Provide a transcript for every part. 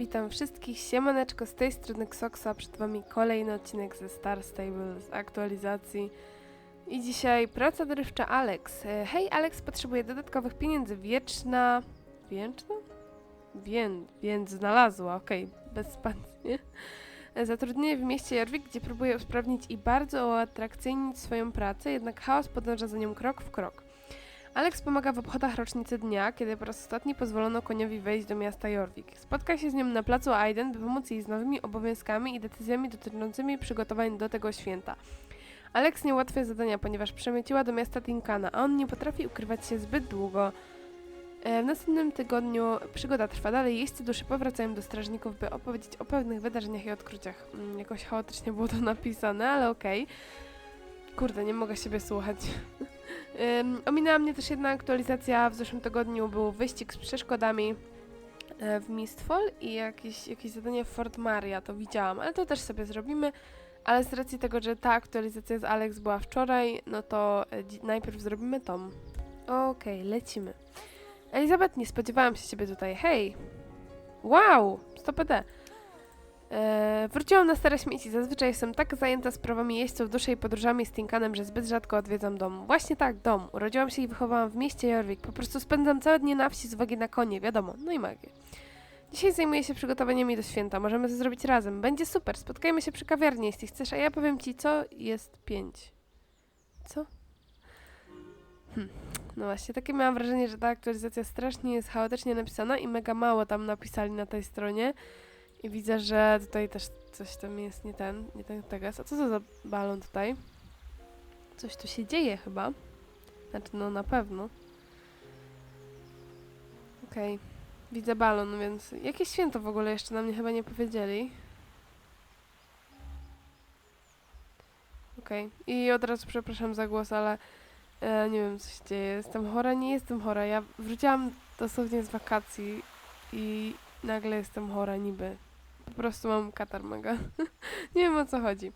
Witam wszystkich, siemaneczko, z tej strony Xoksa, przed wami kolejny odcinek ze Star Stable, z aktualizacji. I dzisiaj praca dorywcza Alex. E, Hej, Alex potrzebuje dodatkowych pieniędzy, wieczna... Wieczna? Wię... Więc znalazła, okej, bez spacji. E, Zatrudnienie w mieście Jorvik, gdzie próbuje usprawnić i bardzo uatrakcyjnić swoją pracę, jednak chaos podąża za nią krok w krok. Alex pomaga w obchodach rocznicy dnia, kiedy po raz ostatni pozwolono koniowi wejść do miasta Jorvik. Spotka się z nią na placu Aiden, by pomóc jej z nowymi obowiązkami i decyzjami dotyczącymi przygotowań do tego święta. Alex nie ułatwia zadania, ponieważ przemyciła do miasta Tinkana, a on nie potrafi ukrywać się zbyt długo. E, W następnym tygodniu przygoda trwa dalej. Jeźdźcy duszy powracają do strażników, by opowiedzieć o pewnych wydarzeniach i odkryciach. Mm, Jakoś chaotycznie było to napisane, ale okej. Kurde, nie mogę siebie słuchać. Ominęła mnie też jedna aktualizacja. W zeszłym tygodniu był wyścig z przeszkodami e, w Mistfall i jakieś, jakieś zadanie w Fort Maria, to widziałam, ale to też sobie zrobimy. Ale z racji tego, że ta aktualizacja z Alex była wczoraj, no to e, najpierw zrobimy tą. Okej, lecimy. Elizabeth, nie spodziewałam się ciebie tutaj. Hej! Wow! 100 PD. Eee, wróciłam na stare śmieci. Zazwyczaj jestem tak zajęta sprawami jeźdźców duszy i podróżami z Tinkanem, że zbyt rzadko odwiedzam dom. Właśnie tak, dom. Urodziłam się i wychowałam w mieście Jorvik. Po prostu spędzam całe dnie na wsi z uwagi na konie, wiadomo. No i magię. Dzisiaj zajmuję się przygotowaniami do święta. Możemy to zrobić razem. Będzie super. Spotkajmy się przy kawiarni, jeśli chcesz, a ja powiem ci, co jest pięć. Co? Hm. No właśnie, takie miałam wrażenie, że ta aktualizacja strasznie jest chaotycznie napisana i mega mało tam napisali na tej stronie. I widzę, że tutaj też coś tam jest nie ten, nie ten teges. A co to za balon tutaj? Coś tu się dzieje chyba. Znaczy, no na pewno. Okej. Widzę balon, więc jakieś święto w ogóle jeszcze nam nie chyba nie powiedzieli. Okej. I od razu przepraszam za głos, ale e, nie wiem co się dzieje. Jestem chora? Nie jestem chora. Ja wróciłam dosłownie z wakacji i nagle jestem chora niby. Prostu mam katar mega. nie wiem o co chodzi.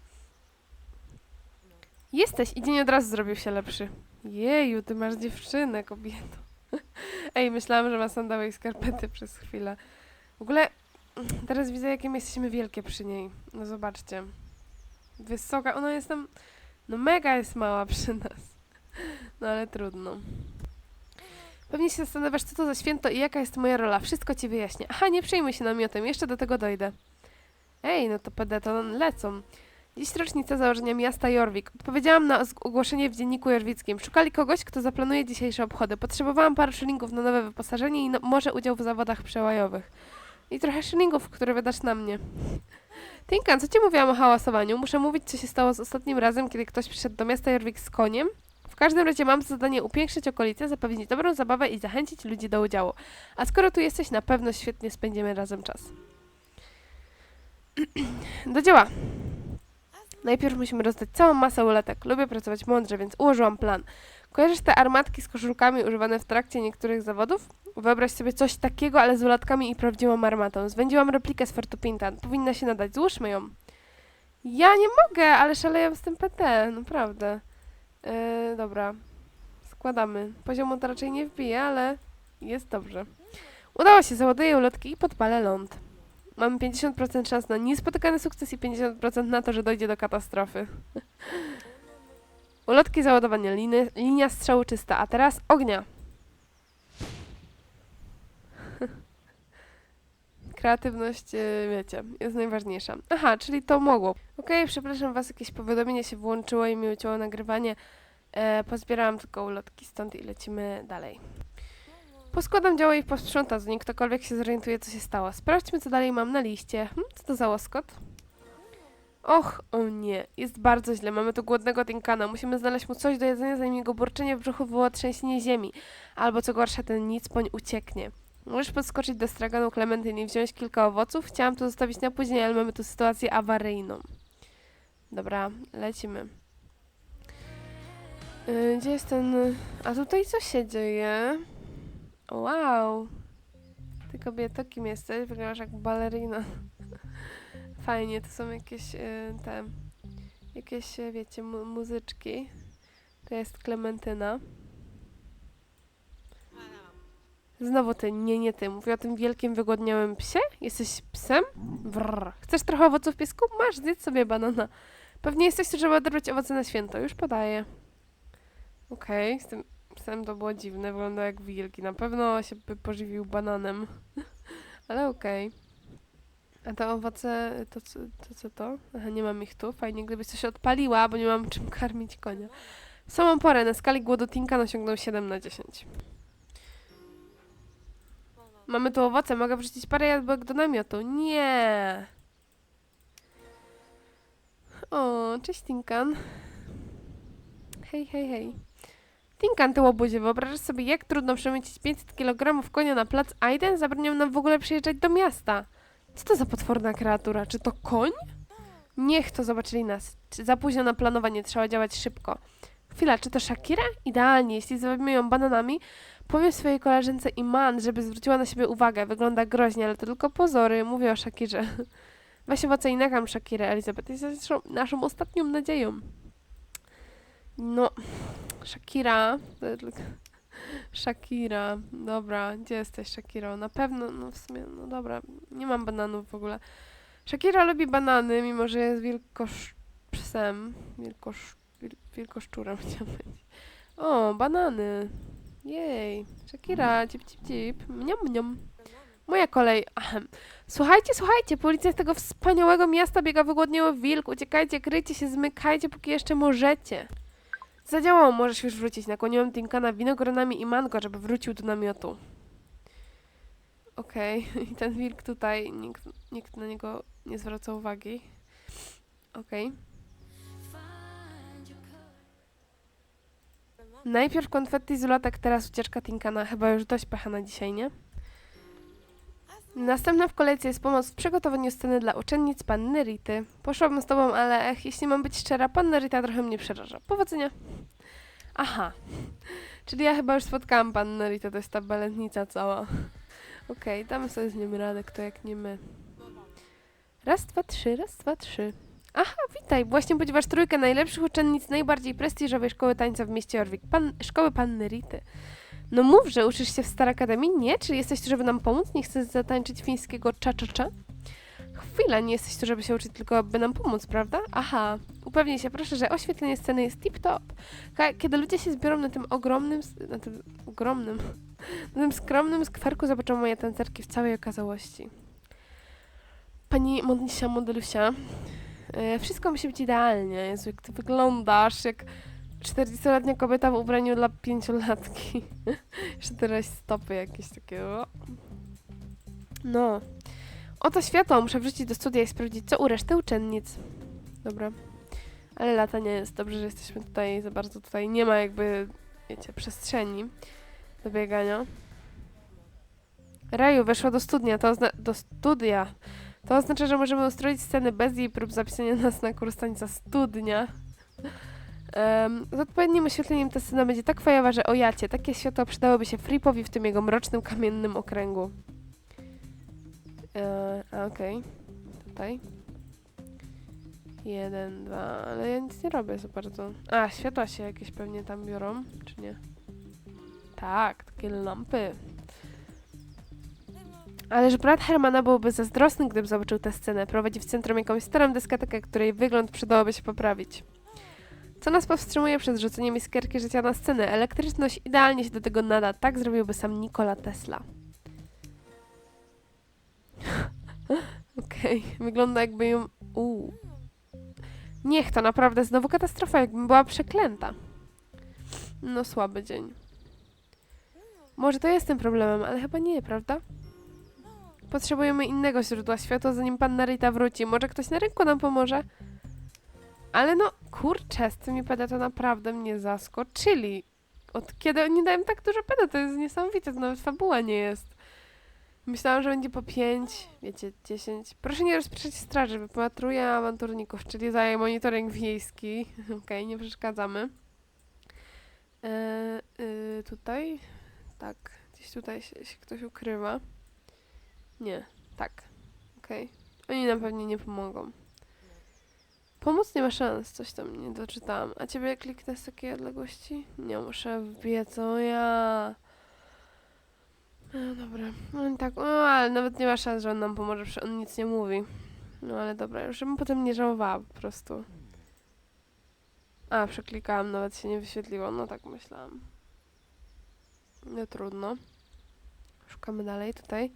Jesteś i dzień od razu zrobił się lepszy. Jeju, ty masz dziewczynę, kobieto. Ej, myślałam, że ma sandały i skarpety przez chwilę. W ogóle teraz widzę, jakie my jesteśmy wielkie przy niej. No zobaczcie. Wysoka, ona jest tam... No mega jest mała przy nas. No ale trudno. Pewnie się zastanawiasz, co to za święto i jaka jest moja rola. Wszystko ci wyjaśnię. Aha, nie przejmuj się namiotem, jeszcze do tego dojdę. Ej, no to PD to lecą. Dziś rocznica założenia miasta Jorvik. Odpowiedziałam na ogłoszenie w dzienniku jorwickim. Szukali kogoś, kto zaplanuje dzisiejsze obchody. Potrzebowałam paru szylingów na nowe wyposażenie i no, może udział w zawodach przełajowych. I trochę szylingów, które wydasz na mnie. Tinkan, co ci mówiłam o hałasowaniu? Muszę mówić, co się stało z ostatnim razem, kiedy ktoś przyszedł do miasta Jorvik z koniem? W każdym razie mam za zadanie upiększyć okolice, zapewnić dobrą zabawę i zachęcić ludzi do udziału. A skoro tu jesteś, na pewno świetnie spędzimy razem czas. Do dzieła! Najpierw musimy rozdać całą masę uletek. Lubię pracować mądrze, więc ułożyłam plan. Kojarzysz te armatki z koszulkami używane w trakcie niektórych zawodów? Wyobraź sobie coś takiego, ale z uletkami i prawdziwą armatą. Zwędziłam replikę z Fortu Pintan. Powinna się nadać. Złóżmy ją. Ja nie mogę, ale szaleję z tym PT. Naprawdę. Yy, dobra. Składamy. Poziomu to raczej nie wbije, ale jest dobrze. Udało się, załaduję ulotki i podpalę ląd. Mamy 50% szans na niespotykany sukces i 50% na to, że dojdzie do katastrofy. Ulotki załadowania, liny, linia strzału czysta, a teraz ognia. Kreatywność, yy, wiecie, jest najważniejsza. Aha, czyli to mogło. Okej, przepraszam was, jakieś powiadomienie się włączyło i mi ucięło nagrywanie. E, pozbierałam tylko ulotki stąd i lecimy dalej. Poskładam działo i posprzątam, zanim ktokolwiek się zorientuje, co się stało. Sprawdźmy, co dalej mam na liście. Hm, co to za łoskot? Och, o nie, jest bardzo źle. Mamy tu głodnego Tinkana. Musimy znaleźć mu coś do jedzenia, zanim jego burczenie w brzuchu wywoła trzęsienie ziemi. Albo co gorsza, ten nicpoń ucieknie. Możesz podskoczyć do straganu Klementyny i wziąć kilka owoców? Chciałam to zostawić na później, ale mamy tu sytuację awaryjną. Dobra, lecimy. Yy, gdzie jest ten... A tutaj co się dzieje? Wow. Ty kobieto, kim jesteś? Wyglądasz jak balerina. Fajnie, to są jakieś y, te... Jakieś, y, wiecie, mu muzyczki. To jest Klementyna. Znowu ty, nie, nie ty. Mówię o tym wielkim, wygłodniałym psie? Jesteś psem? Brrr. Chcesz trochę owoców piesku? Masz, zjedz sobie banana. Pewnie jesteś żeby odebrać owoce na święto. Już podaję. Okej, z tym psem to było dziwne. Wygląda jak wilki. Na pewno się by pożywił bananem. Ale okej. A te owoce, to, co- to co to? Aha, nie mam ich tu. Fajnie, gdybyś coś odpaliła, bo nie mam czym karmić konia. W samą porę na skali głodu Tinkan osiągnął 7 na 10. Mamy tu owoce, mogę wrzucić parę jabłek do namiotu. Nie! O, cześć Tinkan. Hej, hej, hej. Tinkan, ty łobuzie, wyobrażasz sobie, jak trudno przemycić 500 kg konia na plac Aiden? Zabraniam nam w ogóle przyjeżdżać do miasta. Co to za potworna kreatura? Czy to koń? Niech to zobaczyli nas. Za późno na planowanie, trzeba działać szybko. Chwila, czy to Shakira? Idealnie, jeśli zabawimy ją bananami, powiem swojej koleżance Iman, żeby zwróciła na siebie uwagę. Wygląda groźnie, ale to tylko pozory. Mówię o Shakirze. Weź owoce i nakarm Shakirę, Elizabeth. Jest naszą, naszą ostatnią nadzieją. No, Shakira. Shakira. Dobra, gdzie jesteś, Shakiro? Na pewno, no w sumie, no dobra, nie mam bananów w ogóle. Shakira lubi banany, mimo że jest wielkosz... psem. Wielkosz... Wil... Wielkoszczurem chciałam powiedzieć. O, banany. Jej. Shakira, cip, cip, cip. Mniam, mniam. Moja kolej. Ahem. Słuchajcie, słuchajcie, po ulicach tego wspaniałego miasta biega wygłodniały wilk. Uciekajcie, kryjcie się, zmykajcie, póki jeszcze możecie. Zadziałało, możesz już wrócić. Nakłoniłam Tinkana winogronami i mango, żeby wrócił do namiotu. Okej, i ten wilk tutaj, nikt, nikt na niego nie zwraca uwagi. Okej. Najpierw konfetti z ulotek, teraz ucieczka Tinkana. Chyba już dość pecha na dzisiaj, nie? Następna w kolejce jest pomoc w przygotowaniu sceny dla uczennic panny Rity. Poszłabym z tobą, ale ech, jeśli mam być szczera, panna Rita trochę mnie przeraża. Powodzenia. Aha. Czyli ja chyba już spotkałam pannę Ritę, to jest ta balętnica cała. Okej, damy sobie z nim radę, kto jak nie my. Raz, dwa, trzy, raz, dwa, trzy. Aha, witaj. Właśnie podziewasz trójkę najlepszych uczennic najbardziej prestiżowej szkoły tańca w mieście Orwik. Pan, szkoły Panny Rity. No mów, że uczysz się w Star Akademii? Nie? Czy jesteś tu, żeby nam pomóc? Nie chcesz zatańczyć fińskiego cza-cza-cza? Chwila, nie jesteś tu, żeby się uczyć, tylko by nam pomóc, prawda? Aha, upewnij się proszę, że oświetlenie sceny jest tip-top. Kiedy ludzie się zbiorą na tym ogromnym, na tym ogromnym, na tym skromnym skwerku, zobaczą moje tancerki w całej okazałości. Pani Monisia Modelusia, e, wszystko musi być idealnie. Jezu, jak ty wyglądasz, jak 40-letnia kobieta w ubraniu dla pięciolatki. Jeszcze teraz stopy jakieś takie. o. No. Oto światło, muszę wrócić do studia i sprawdzić, co u reszty uczennic. Dobra. Ale lata nie jest. Dobrze, że jesteśmy tutaj za bardzo tutaj. Nie ma jakby, wiecie, przestrzeni do biegania. Raju weszła do studnia, to do studia. To oznacza, że możemy ustroić sceny bez jej prób zapisania nas na kurs tańca studnia. Um, z odpowiednim oświetleniem ta scena będzie tak fajowa, że o jacie, takie światło przydałoby się Fripowi w tym jego mrocznym, kamiennym okręgu. E, okej. Tutaj. Jeden, dwa, ale ja nic nie robię za bardzo. A, światła się jakieś pewnie tam biorą, czy nie? Tak, takie lampy. Ależ brat Hermana byłby zazdrosny, gdyby zobaczył tę scenę. Prowadzi w centrum jakąś starą dyskotekę, której wygląd przydałoby się poprawić. Co nas powstrzymuje przed rzuceniem iskierki życia na scenę? Elektryczność idealnie się do tego nada. Tak zrobiłby sam Nikola Tesla. Okej, wygląda jakby ją... Uuu. Niech to naprawdę znowu katastrofa, jakbym była przeklęta. No słaby dzień. Może to jest tym problemem, ale chyba nie, prawda? Potrzebujemy innego źródła światła, zanim panna Rita wróci. Może ktoś na rynku nam pomoże? Ale no, kurczę, z tymi to naprawdę mnie zaskoczyli. Od kiedy oni dają tak dużo peda, to jest niesamowite, to nawet fabuła nie jest. Myślałam, że będzie po 5, wiecie, 10. Proszę nie rozpraszać straży, wypatruję awanturników, czyli zajmę monitoring wiejski. Okej, nie przeszkadzamy. E, y, tutaj? Tak, gdzieś tutaj się, się ktoś ukrywa. Nie, tak. Okej. Oni nam pewnie nie pomogą. Pomóc nie ma szans, coś tam nie doczytałam. A ciebie kliknę z takiej odległości? Nie, muszę wbiec, o ja. No dobra. No tak, o, ale nawet nie ma szans, że on nam pomoże, że on nic nie mówi. No ale dobra, już żebym potem nie żałowała po prostu. A, przeklikałam, nawet się nie wyświetliło. No tak myślałam. No trudno. Szukamy dalej tutaj.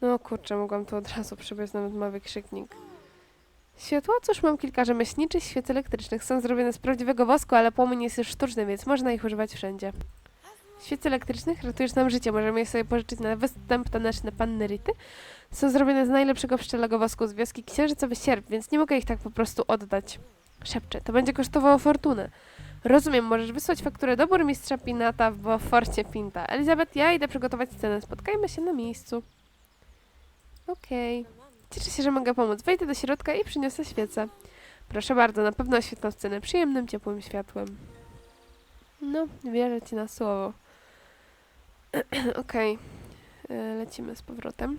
No kurczę, mogłam tu od razu przybrać nawet mały krzyknik. Światła? Cóż, mam kilka rzemieślniczych świec elektrycznych. Są zrobione z prawdziwego wosku, ale płomień jest już sztuczny, więc można ich używać wszędzie. Świece elektrycznych ratujesz nam życie. Możemy je sobie pożyczyć na występ taneczny Panny Rity. Są zrobione z najlepszego pszczelego wosku z wioski Księżycowy Sierp, więc nie mogę ich tak po prostu oddać. Szepcze, to będzie kosztowało fortunę. Rozumiem, możesz wysłać fakturę do burmistrza Pinata w Forcie Pinta. Elizabeth, ja idę przygotować scenę. Spotkajmy się na miejscu. Okej. Cieszę się, że mogę pomóc. Wejdę do środka i przyniosę świecę. Proszę bardzo, na pewno oświetlam scenę przyjemnym, ciepłym światłem. No, wierzę ci na słowo. Okej. E, Lecimy z powrotem.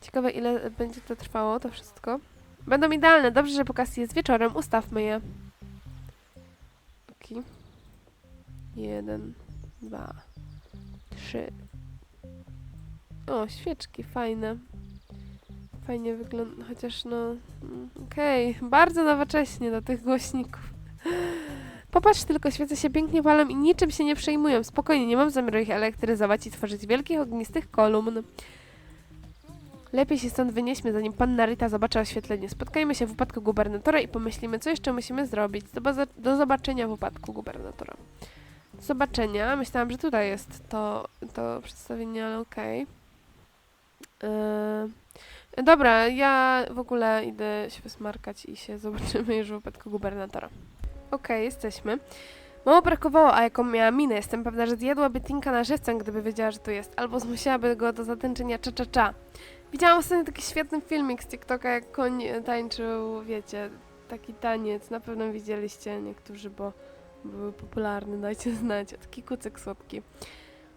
Ciekawe, ile będzie to trwało, to wszystko. Będą idealne. Dobrze, że pokaz jest wieczorem. Ustawmy je. Okej. Jeden, dwa, trzy. O, świeczki, fajne. Fajnie wygląda, chociaż no... mm, Okej, bardzo nowocześnie do tych głośników. Popatrz tylko, świece się pięknie palą i niczym się nie przejmują. Spokojnie, nie mam zamiaru ich elektryzować i tworzyć wielkich ognistych kolumn. Lepiej się stąd wynieśmy, zanim panna Rita zobaczy oświetlenie. Spotkajmy się w upadku gubernatora i pomyślimy, co jeszcze musimy zrobić. Do, do zobaczenia w upadku gubernatora. Do zobaczenia. Myślałam, że tutaj jest to, to przedstawienie, ale okej. Yy, dobra, ja w ogóle idę się wysmarkać i się zobaczymy już w upadku gubernatora. Okej, jesteśmy. Mało brakowało, a jaką miała minę. Jestem pewna, że zjadłaby Tinka na żywcem, gdyby wiedziała, że tu jest. Albo zmusiłaby go do zatęczenia cza-cza-cza. Widziałam ostatnio taki świetny filmik z TikToka, jak koń tańczył, wiecie, taki taniec. Na pewno widzieliście niektórzy, bo był popularny, dajcie znać. Taki kucyk słodki.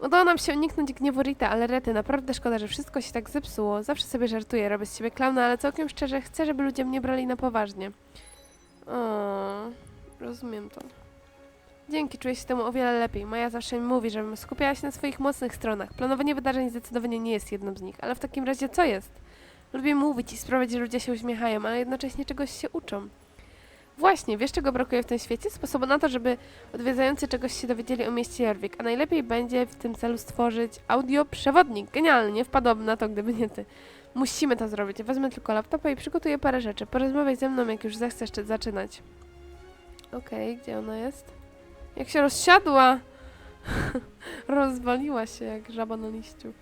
Udało nam się uniknąć gniewu Rita, ale Rety, naprawdę szkoda, że wszystko się tak zepsuło. Zawsze sobie żartuję, robię z siebie klauna, ale całkiem szczerze chcę, żeby ludzie mnie brali na poważnie. O, rozumiem to. Dzięki, czuję się temu o wiele lepiej. Maja zawsze mi mówi, żebym skupiała się na swoich mocnych stronach. Planowanie wydarzeń zdecydowanie nie jest jedną z nich, ale w takim razie co jest? Lubię mówić i sprawiać, że ludzie się uśmiechają, ale jednocześnie czegoś się uczą. Właśnie, wiesz czego brakuje w tym świecie? Sposobu na to, żeby odwiedzający czegoś się dowiedzieli o mieście Jorvik, a najlepiej będzie w tym celu stworzyć audioprzewodnik. Genialnie, wpadłabym na to, gdyby nie ty. Musimy to zrobić. Wezmę tylko laptopa i przygotuję parę rzeczy. Porozmawiaj ze mną, jak już zechcesz czy- zaczynać. Okej, gdzie ona jest? Jak się rozsiadła! Rozwaliła się jak żaba na liściu.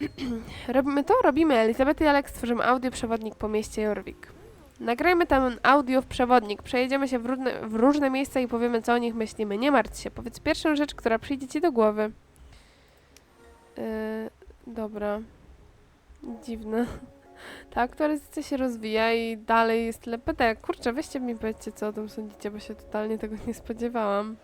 Robimy to? Robimy. Elizabeth i Alex stworzymy audioprzewodnik po mieście Jorvik. Nagrajmy tam audio w przewodnik. Przejedziemy się w różne, w różne miejsca i powiemy, co o nich myślimy. Nie martw się. Powiedz pierwszą rzecz, która przyjdzie ci do głowy. Yy, dobra. Dziwne. Ta aktualizacja się rozwija i dalej jest lepetek. Kurczę, weźcie mi powiedzcie, co o tym sądzicie, bo się totalnie tego nie spodziewałam.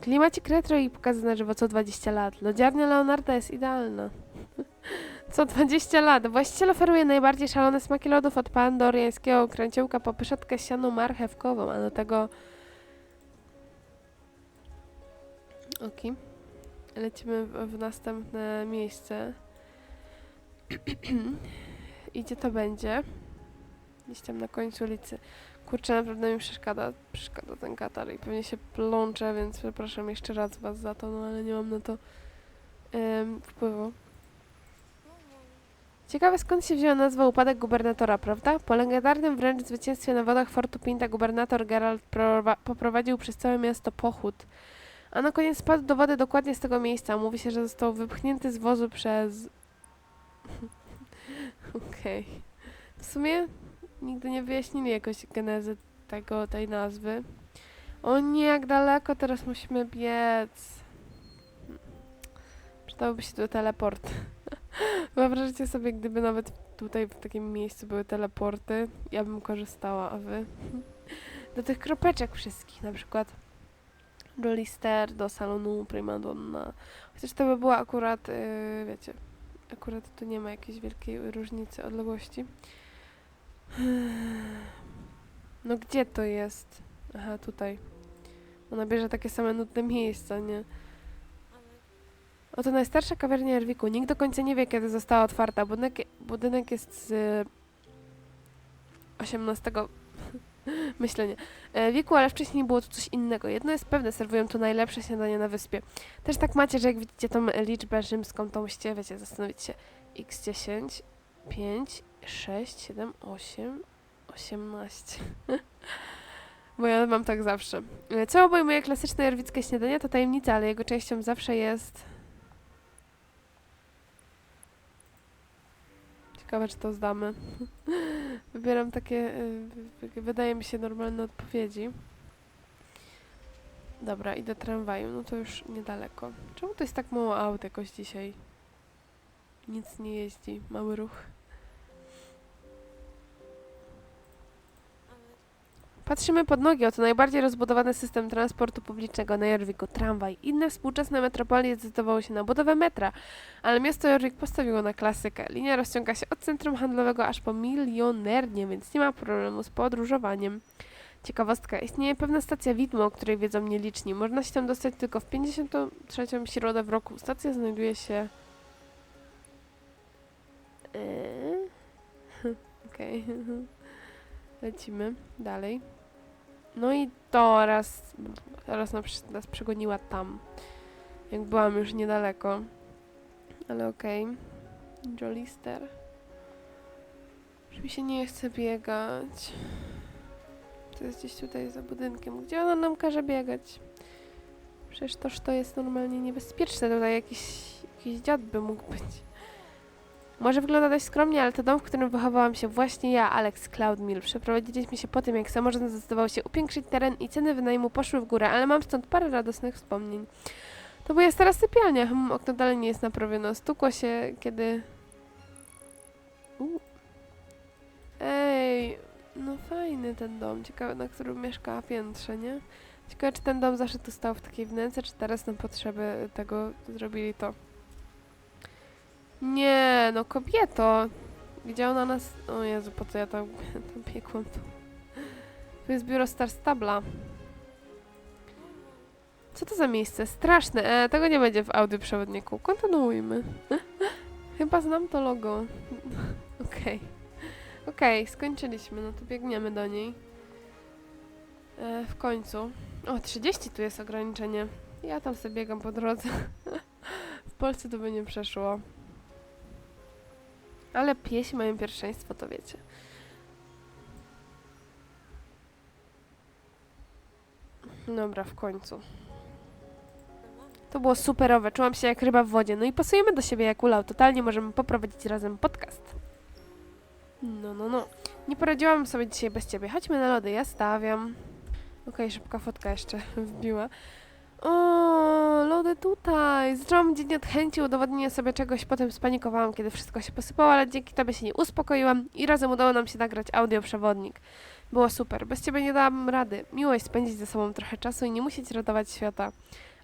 Klimacik retro i pokazy na żywo co 20 lat. Lodziarnia Leonarda jest idealna. Co 20 lat. Właściciel oferuje najbardziej szalone smaki lodów od pandoriańskiego kręciołka po pyszotkę sianą marchewkową, a do tego... Oki. Lecimy w, w następne miejsce. I gdzie to będzie? Tam na końcu ulicy. Kurczę, naprawdę mi przeszkadza, przeszkadza ten katar i pewnie się plączę, więc przepraszam jeszcze raz was za to, no ale nie mam na to wpływu. Ciekawe skąd się wzięła nazwa Upadek Gubernatora, prawda? Po legendarnym wręcz zwycięstwie na wodach Fortu Pinta gubernator prowa- poprowadził przez całe miasto pochód. A na koniec spadł do wody dokładnie z tego miejsca. Mówi się, że został wypchnięty z wozu przez... Okej. W sumie nigdy nie wyjaśnili jakoś genezy tego, tej nazwy. O nie, jak daleko teraz musimy biec. Przydałby się tu teleport. Wyobraźcie sobie, gdyby nawet tutaj w takim miejscu były teleporty, ja bym korzystała, a wy? Do tych kropeczek wszystkich, na przykład do Lister, do salonu Primadonna. Chociaż to by była akurat, yy, wiecie, akurat tu nie ma jakiejś wielkiej różnicy odległości. No gdzie to jest? Aha, tutaj. Ona bierze takie same nudne miejsca, nie? Oto najstarsza kawiarnia Erwiku. Nikt do końca nie wie, kiedy została otwarta. Budynek, budynek jest z XVIII myślenia e, wieku, ale wcześniej było tu coś innego. Jedno jest pewne, serwują tu najlepsze śniadanie na wyspie. Też tak macie, że jak widzicie tą liczbę rzymską, to musicie, wiecie, zastanowić się x10, 5, 6, 7, 8, 18. Bo ja mam tak zawsze. E, Co obejmuje klasyczne erwickie śniadanie, to tajemnica, ale jego częścią zawsze jest... Ciekawe, czy to zdamy. Wybieram takie, y, wy- wydaje mi się, normalne odpowiedzi. Dobra, idę tramwaju, no to już niedaleko. Czemu to jest tak mało aut jakoś dzisiaj? Nic nie jeździ, mały ruch. Patrzymy pod nogi, oto najbardziej rozbudowany system transportu publicznego na Jorwiku, tramwaj. Inne współczesne metropolie zdecydowały się na budowę metra, ale miasto Jorvik postawiło na klasykę. Linia rozciąga się od centrum handlowego aż po milionernie, więc nie ma problemu z podróżowaniem. Ciekawostka, istnieje pewna stacja widmo, o której wiedzą nieliczni. Można się tam dostać tylko w 53. środę w roku. Stacja znajduje się... Eee? Okej. Lecimy dalej. No i teraz, teraz nas, nas przegoniła tam. Jak byłam już niedaleko. Ale okej. Jolister. Już mi się nie chce biegać. To jest gdzieś tutaj za budynkiem. Gdzie ona nam każe biegać? Przecież toż to jest normalnie niebezpieczne. Tutaj jakiś, jakiś dziad by mógł być. Może wygląda dość skromnie, ale to dom, w którym wychowałam się właśnie ja, Alex Cloudmill. Przeprowadziliśmy się po tym, jak samorząd zdecydował się upiększyć teren i ceny wynajmu poszły w górę, ale mam stąd parę radosnych wspomnień. To była stara sypialnia. Hmm, okno dalej nie jest naprawione. Stukło się, kiedy... U. Ej, no fajny ten dom. Ciekawe, na którym mieszkała piętrze, nie? Ciekawe, czy ten dom zawsze tu stał w takiej wnęce, czy teraz na potrzeby tego zrobili to. Nie, no kobieto. Widział na nas... O Jezu, po co ja tam, tam biegłam tu? Tu jest biuro Star Stabla. Co to za miejsce? Straszne. E, tego nie będzie w audioprzewodniku. Kontynuujmy. Chyba znam to logo. Okej. Okej, skończyliśmy. No to biegniemy do niej. E, w końcu. O, 30 tu jest ograniczenie. Ja tam sobie biegam po drodze. w Polsce to by nie przeszło. Ale piesi mają pierwszeństwo, to wiecie. Dobra, w końcu. To było superowe, czułam się jak ryba w wodzie. No i pasujemy do siebie jak ulał. Totalnie możemy poprowadzić razem podcast. No, no, no. Nie poradziłam sobie dzisiaj bez ciebie. Chodźmy na lody, ja stawiam. Okej, szybka fotka jeszcze wbiła. O, lody tutaj. Zaczęłam dzień od chęci udowodnienia sobie czegoś, potem spanikowałam, kiedy wszystko się posypało, ale dzięki tobie się nie uspokoiłam i razem udało nam się nagrać audioprzewodnik. Było super. Bez ciebie nie dałam rady. Miło jest spędzić ze sobą trochę czasu i nie musieć ratować świata.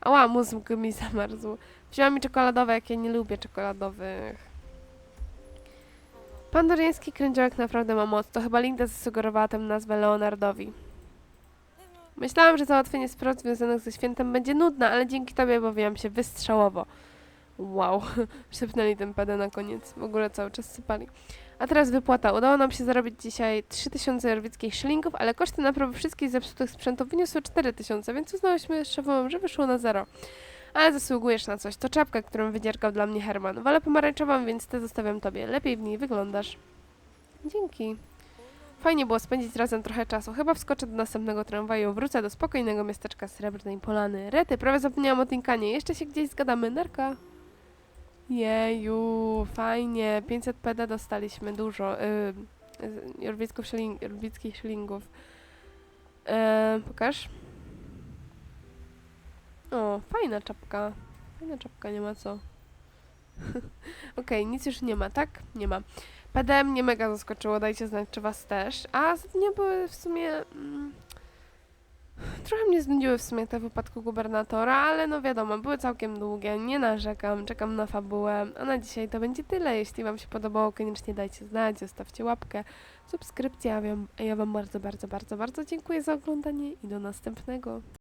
Ała, mózg mi zamarzł. Wzięła mi czekoladowe, jak ja nie lubię czekoladowych. Pan Doriański kręciołek naprawdę ma moc. To chyba Linda zasugerowała tę nazwę Leonardowi. Myślałam, że załatwienie spraw związanych ze świętem będzie nudne, ale dzięki tobie bawiłam się wystrzałowo. Wow, szepnęli ten PD na koniec. W ogóle cały czas sypali. A teraz wypłata. Udało nam się zarobić dzisiaj 3000 jorwickich szylingów, ale koszty naprawy wszystkich zepsutych sprzętów wyniosły 4000, więc uznałyśmy z szefową, że wyszło na zero. Ale zasługujesz na coś. To czapka, którą wydziergał dla mnie Herman. Wolę pomarańczową, więc tę zostawiam tobie. Lepiej w niej wyglądasz. Dzięki. Fajnie było spędzić razem trochę czasu. Chyba wskoczę do następnego tramwaju. Wrócę do spokojnego miasteczka Srebrnej Polany. Rety, prawie zapomniałam o Tinkanie. Jeszcze się gdzieś zgadamy. Narka. Jeju, fajnie. 500 PD dostaliśmy dużo. Yy, szyling, jorwickich szylingów. Yy, pokaż. O, fajna czapka. Fajna czapka, nie ma co. Okej, nic już nie ma, tak? Nie ma. PD mnie mega zaskoczyło, dajcie znać, czy was też. A za dnia były w sumie... Mm, trochę mnie znudziły w sumie te wypadku gubernatora, ale no wiadomo, były całkiem długie, nie narzekam, czekam na fabułę. A na dzisiaj to będzie tyle. Jeśli wam się podobało, koniecznie dajcie znać, zostawcie łapkę, subskrypcję, a ja wam- a ja wam bardzo, bardzo, bardzo, bardzo dziękuję za oglądanie i do następnego.